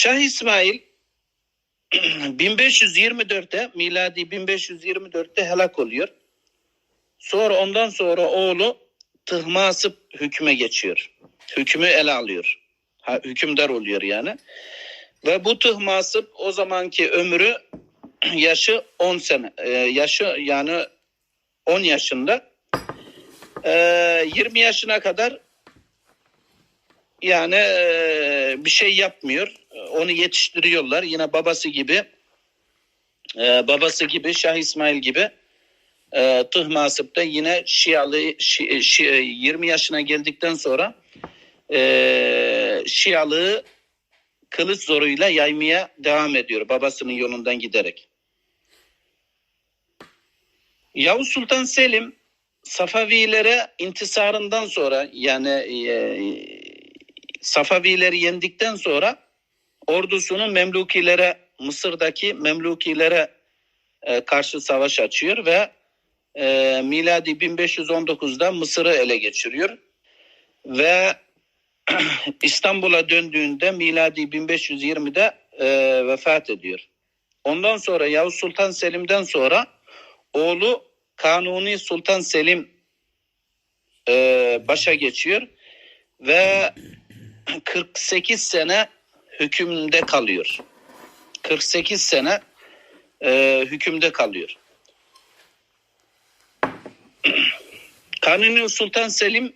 Şah İsmail 1524'te miladi 1524'te helak oluyor. Sonra ondan sonra oğlu Tıhmasıp hüküme geçiyor. Hükmü ele alıyor. Ha, hükümdar oluyor yani. Ve bu Tıhmasıp o zamanki ömrü yaşı 10 sene. Ee, yaşı yani 10 yaşında. Ee, 20 yaşına kadar yani e, bir şey yapmıyor. Onu yetiştiriyorlar. Yine babası gibi e, babası gibi Şah İsmail gibi e, Tıhmasıp da yine Şialı Şi, Şi, 20 yaşına geldikten sonra e, Şialığı kılıç zoruyla yaymaya devam ediyor babasının yolundan giderek. Yavuz Sultan Selim Safavilere intisarından sonra yani e, Safavileri yendikten sonra ordusunu Memlukilere Mısır'daki Memlukilere e, karşı savaş açıyor ve e, miladi 1519'da Mısır'ı ele geçiriyor ve İstanbul'a döndüğünde miladi 1520'de e, vefat ediyor. Ondan sonra Yavuz Sultan Selim'den sonra oğlu Kanuni Sultan Selim e, başa geçiyor ve 48 sene hükümde kalıyor. 48 sene e, hükümde kalıyor. Kanuni Sultan Selim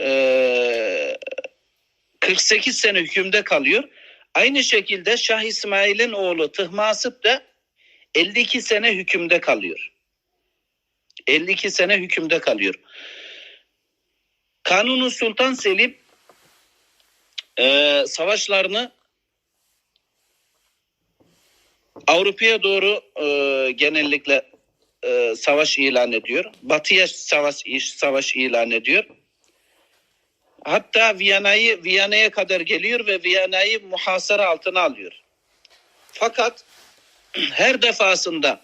e, 48 sene hükümde kalıyor. Aynı şekilde Şah İsmail'in oğlu Tıhmasıp da 52 sene hükümde kalıyor. 52 sene hükümde kalıyor. Kanuni Sultan Selim e, savaşlarını Avrupa'ya doğru e, genellikle e, savaş ilan ediyor. Batı'ya savaş savaş ilan ediyor. Hatta Viyana'yı Viyana'ya kadar geliyor ve Viyana'yı muhasara altına alıyor. Fakat her defasında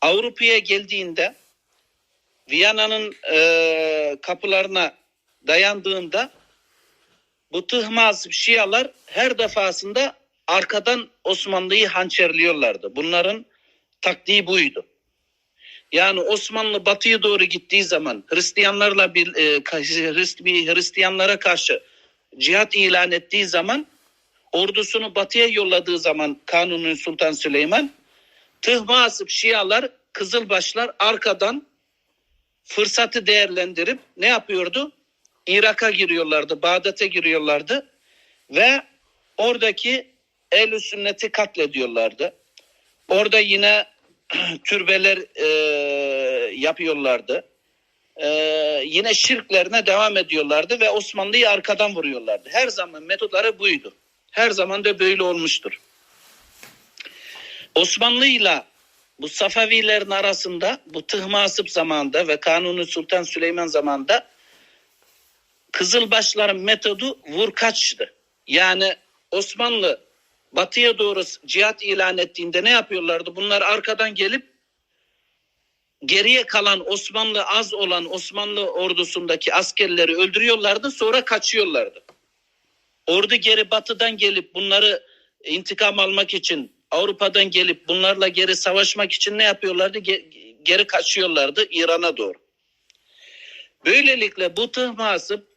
Avrupa'ya geldiğinde Viyana'nın e, kapılarına dayandığında bu tıhmaz Şialar her defasında arkadan Osmanlı'yı hançerliyorlardı. Bunların taktiği buydu. Yani Osmanlı batıya doğru gittiği zaman Hristiyanlarla bir e, Hristiyanlara karşı cihat ilan ettiği zaman ordusunu batıya yolladığı zaman Kanuni Sultan Süleyman Tıhmasıp Şialar Kızılbaşlar arkadan fırsatı değerlendirip ne yapıyordu? Irak'a giriyorlardı, Bağdat'a giriyorlardı ve oradaki el sünneti katlediyorlardı. Orada yine türbeler e, yapıyorlardı. E, yine şirklerine devam ediyorlardı ve Osmanlı'yı arkadan vuruyorlardı. Her zaman metodları buydu. Her zaman da böyle olmuştur. Osmanlı'yla bu Safavilerin arasında bu Tıhmasıp zamanında ve Kanuni Sultan Süleyman zamanında Kızılbaşların metodu vurkaçtı. Yani Osmanlı batıya doğru cihat ilan ettiğinde ne yapıyorlardı? Bunlar arkadan gelip geriye kalan Osmanlı az olan Osmanlı ordusundaki askerleri öldürüyorlardı sonra kaçıyorlardı. Ordu geri batıdan gelip bunları intikam almak için Avrupa'dan gelip bunlarla geri savaşmak için ne yapıyorlardı? Geri kaçıyorlardı İran'a doğru. Böylelikle bu tıhmasıp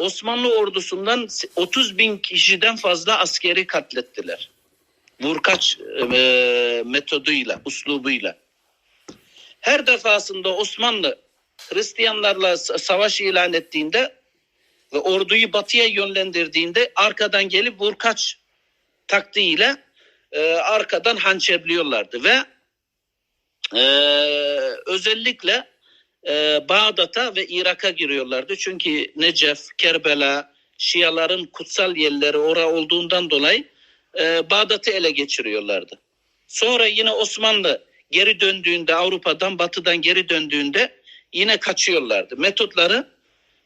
Osmanlı ordusundan 30 bin kişiden fazla askeri katlettiler. Vurkaç e, metoduyla, uslubuyla. Her defasında Osmanlı Hristiyanlarla savaş ilan ettiğinde ve orduyu batıya yönlendirdiğinde arkadan gelip vurkaç taktiğiyle e, arkadan hançerliyorlardı ve e, özellikle e, Bağdat'a ve Irak'a giriyorlardı. Çünkü Necef, Kerbela, Şiaların kutsal yerleri ora olduğundan dolayı e, Bağdat'ı ele geçiriyorlardı. Sonra yine Osmanlı geri döndüğünde Avrupa'dan batıdan geri döndüğünde yine kaçıyorlardı. Metotları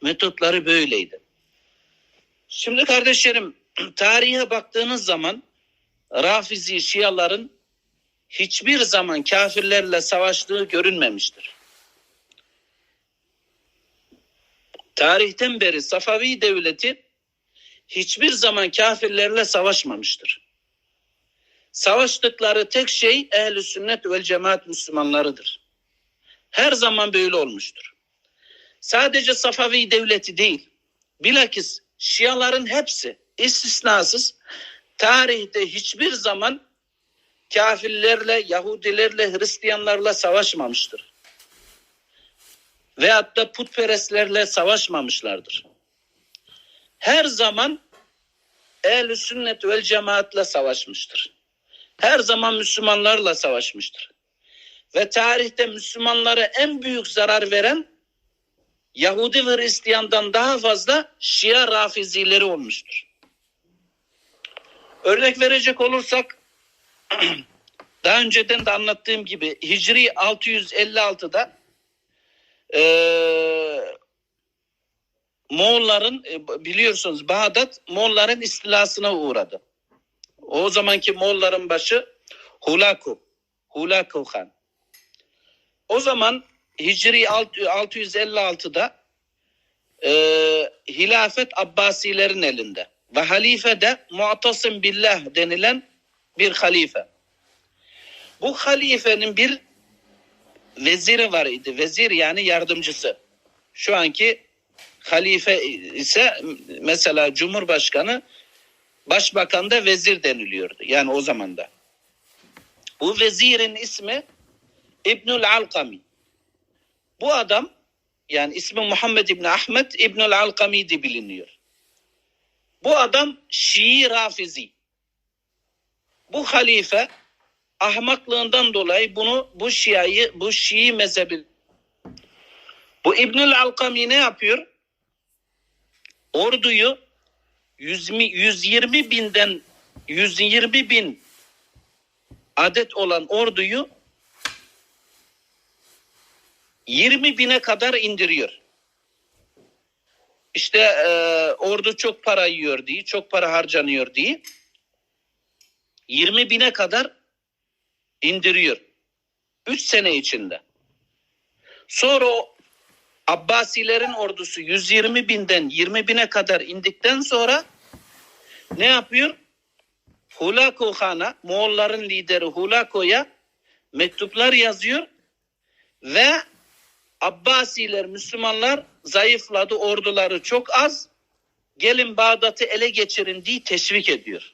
metotları böyleydi. Şimdi kardeşlerim tarihe baktığınız zaman Rafizi Şiaların hiçbir zaman kafirlerle savaştığı görünmemiştir. Tarihten beri Safavi devleti hiçbir zaman kafirlerle savaşmamıştır. Savaştıkları tek şey ehl sünnet ve cemaat Müslümanlarıdır. Her zaman böyle olmuştur. Sadece Safavi devleti değil, bilakis Şiaların hepsi istisnasız tarihte hiçbir zaman kafirlerle, Yahudilerle, Hristiyanlarla savaşmamıştır. Veyahut da putperestlerle savaşmamışlardır. Her zaman ehl sünnet vel cemaatle savaşmıştır. Her zaman Müslümanlarla savaşmıştır. Ve tarihte Müslümanlara en büyük zarar veren Yahudi ve Hristiyan'dan daha fazla Şia rafizileri olmuştur. Örnek verecek olursak daha önceden de anlattığım gibi Hicri 656'da e, Moğolların e, biliyorsunuz Bağdat Moğolların istilasına uğradı. O zamanki Moğolların başı Hulaku, Hulaku Han. O zaman Hicri 656'da e, hilafet Abbasilerin elinde ve halife de Mu'tasim Billah denilen bir halife. Bu halifenin bir veziri var idi. Vezir yani yardımcısı. Şu anki halife ise mesela Cumhurbaşkanı Başbakan da vezir deniliyordu. Yani o zaman da. Bu vezirin ismi İbnül Alkami. Bu adam yani ismi Muhammed İbni Ahmet İbnül Alkami'di biliniyor. Bu adam Şii Rafizi. Bu halife ahmaklığından dolayı bunu bu Şia'yı bu Şii mezhebi bu İbnül Alkami ne yapıyor? Orduyu 120, 120 binden 120 bin adet olan orduyu 20 bine kadar indiriyor. İşte e, ordu çok para yiyor diye, çok para harcanıyor diye 20 bine kadar indiriyor. 3 sene içinde. Sonra o Abbasilerin ordusu 120 binden 20 bine kadar indikten sonra ne yapıyor? Hulako Han'a, Moğolların lideri Hulako'ya mektuplar yazıyor ve Abbasiler, Müslümanlar zayıfladı, orduları çok az. Gelin Bağdat'ı ele geçirin diye teşvik ediyor.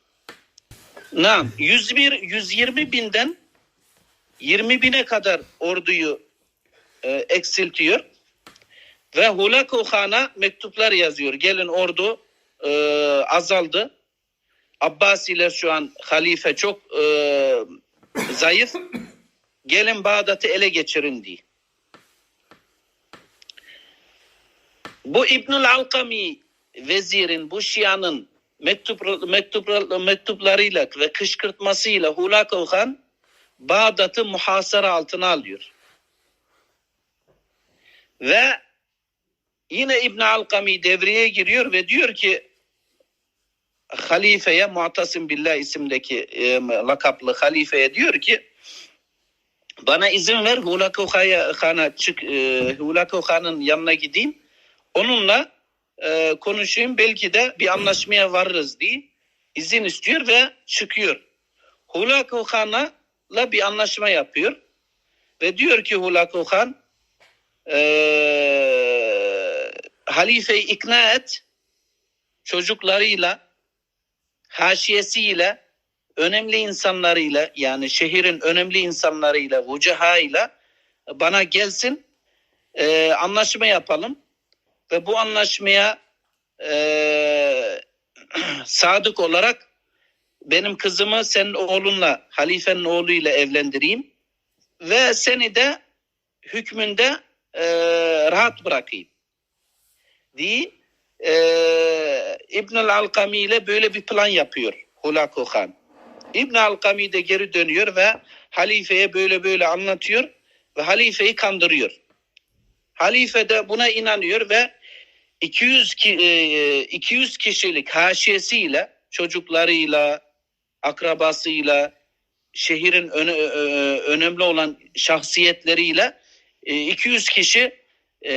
Nam 101 120 binden 20 bine kadar orduyu e, eksiltiyor ve Hulako Han'a mektuplar yazıyor. Gelin ordu e, azaldı. Abbasiler şu an halife çok e, zayıf. Gelin Bağdat'ı ele geçirin diye. Bu İbnül Alkami vezirin, bu Şia'nın mektup, mektup, mektuplarıyla ve kışkırtmasıyla Hulako Han Bağdat'ı muhasara altına alıyor. Ve yine İbn Alkami devreye giriyor ve diyor ki halifeye Mu'tasim Billah isimdeki e, lakaplı halifeye diyor ki bana izin ver Hulako Han'a çık e, Hulako Han'ın yanına gideyim Onunla e, konuşayım belki de bir anlaşmaya varırız diye izin istiyor ve çıkıyor. Hulako Han'la bir anlaşma yapıyor. Ve diyor ki Hulako Han e, halifeyi ikna et çocuklarıyla haşiyesiyle önemli insanlarıyla yani şehrin önemli insanlarıyla vucahayla bana gelsin e, anlaşma yapalım ve bu anlaşmaya e, sadık olarak benim kızımı senin oğlunla halifenin oğluyla evlendireyim ve seni de hükmünde e, rahat bırakayım diye e, İbnül Alkami ile böyle bir plan yapıyor Hulako Han. İbn Alkami de geri dönüyor ve halifeye böyle böyle anlatıyor ve halifeyi kandırıyor. Halife de buna inanıyor ve 200 ki, 200 e, kişilik haşiyesiyle çocuklarıyla akrabasıyla şehrin öne, önemli olan şahsiyetleriyle 200 kişi e,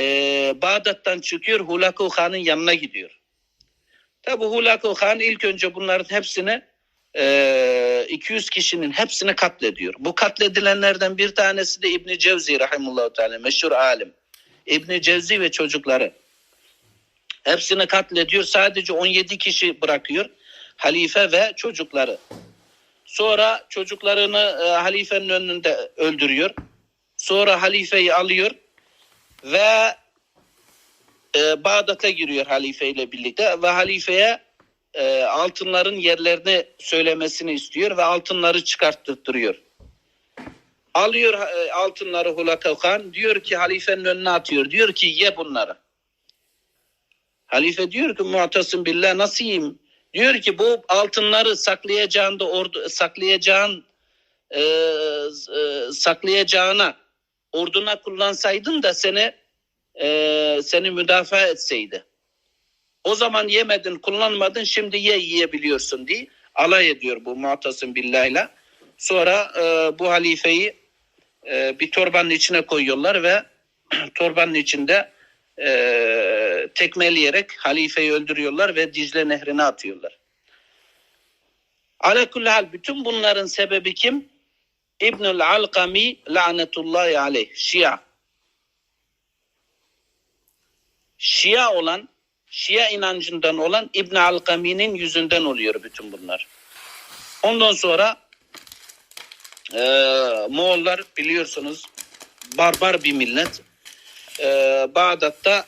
Bağdat'tan çıkıyor Hulaku Han'ın yanına gidiyor. Tabi Hulaku Han ilk önce bunların hepsini e, 200 kişinin hepsini katlediyor. Bu katledilenlerden bir tanesi de İbni Cevzi rahimullahu teala meşhur alim. İbni Cevzi ve çocukları. Hepsini katlediyor. Sadece 17 kişi bırakıyor. Halife ve çocukları. Sonra çocuklarını e, halifenin önünde öldürüyor. Sonra halifeyi alıyor ve e, Bağdat'a giriyor halifeyle birlikte ve halifeye e, altınların yerlerini söylemesini istiyor ve altınları çıkarttırtırıyor. Alıyor e, altınları Hulaka Khan diyor ki halifenin önüne atıyor. Diyor ki ye bunları. Halife diyor ki muhtasım billah nasıl yiyeyim? Diyor ki bu altınları saklayacağın da ordu saklayacağın e, e, saklayacağına orduna kullansaydın da seni e, seni müdafaa etseydi. O zaman yemedin, kullanmadın, şimdi ye yiyebiliyorsun diye alay ediyor bu Mu'tasim Billah'la. Sonra e, bu halifeyi e, bir torbanın içine koyuyorlar ve torbanın içinde e, tekmeleyerek halifeyi öldürüyorlar ve Dicle Nehri'ne atıyorlar. Ala hal bütün bunların sebebi kim? İbnül Alkami lanetullahi aleyh. Şia. Şia olan, Şia inancından olan İbn Alkami'nin yüzünden oluyor bütün bunlar. Ondan sonra e, Moğollar biliyorsunuz barbar bir millet. E, Bağdat'ta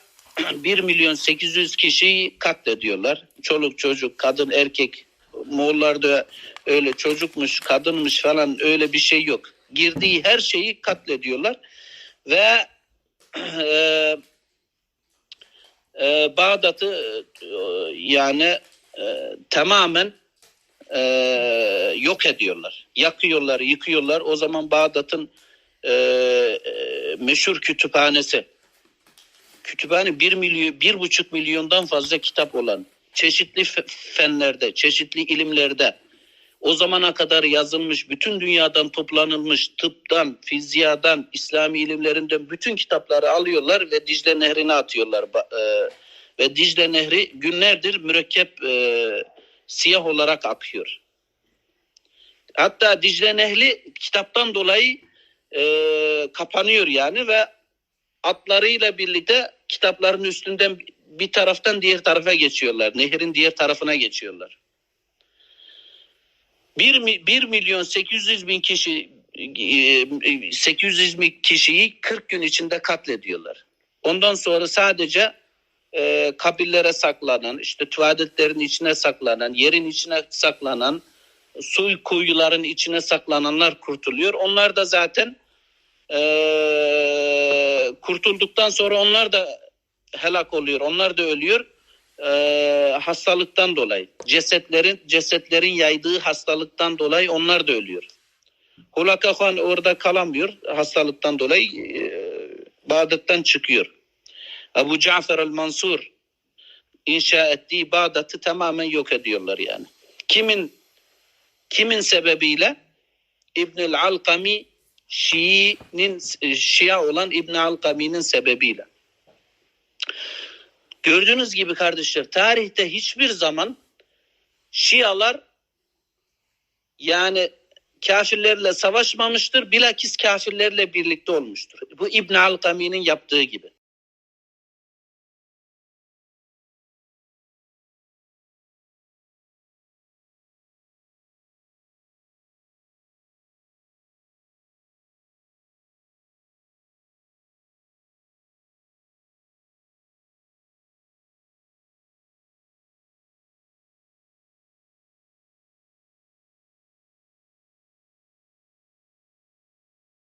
1 milyon 800 kişiyi katlediyorlar. Çoluk çocuk, kadın, erkek. Moğollarda öyle çocukmuş, kadınmış falan öyle bir şey yok. Girdiği her şeyi katlediyorlar. Ve e, e, Bağdat'ı e, yani e, tamamen e, yok ediyorlar. Yakıyorlar, yıkıyorlar. O zaman Bağdat'ın e, e, meşhur kütüphanesi. Kütüphane bir milyon, bir buçuk milyondan fazla kitap olan, çeşitli fe- fenlerde, çeşitli ilimlerde, o zamana kadar yazılmış, bütün dünyadan toplanılmış tıptan, fizyadan, İslami ilimlerinden bütün kitapları alıyorlar ve Dicle Nehri'ne atıyorlar. E, ve Dicle Nehri günlerdir mürekkep e, siyah olarak akıyor. Hatta Dicle Nehri kitaptan dolayı e, kapanıyor yani ve atlarıyla birlikte kitapların üstünden bir taraftan diğer tarafa geçiyorlar. Nehrin diğer tarafına geçiyorlar. 1, 1 milyon 800 bin kişi e, 800 bin kişiyi 40 gün içinde katlediyorlar. Ondan sonra sadece e, kabirlere saklanan, işte tuvaletlerin içine saklanan, yerin içine saklanan, su kuyuların içine saklananlar kurtuluyor. Onlar da zaten e, kurtulduktan sonra onlar da helak oluyor. Onlar da ölüyor e, hastalıktan dolayı. Cesetlerin cesetlerin yaydığı hastalıktan dolayı onlar da ölüyor. Hulaka Khan orada kalamıyor hastalıktan dolayı e, Bağdat'tan çıkıyor. Ebu Cafer el-Mansur inşa ettiği Bağdat'ı tamamen yok ediyorlar yani. Kimin kimin sebebiyle? İbnül Alkami Şii'nin Şia olan İbn Alkami'nin sebebiyle. Gördüğünüz gibi kardeşler tarihte hiçbir zaman Şialar yani kafirlerle savaşmamıştır. Bilakis kafirlerle birlikte olmuştur. Bu İbn Alkami'nin yaptığı gibi.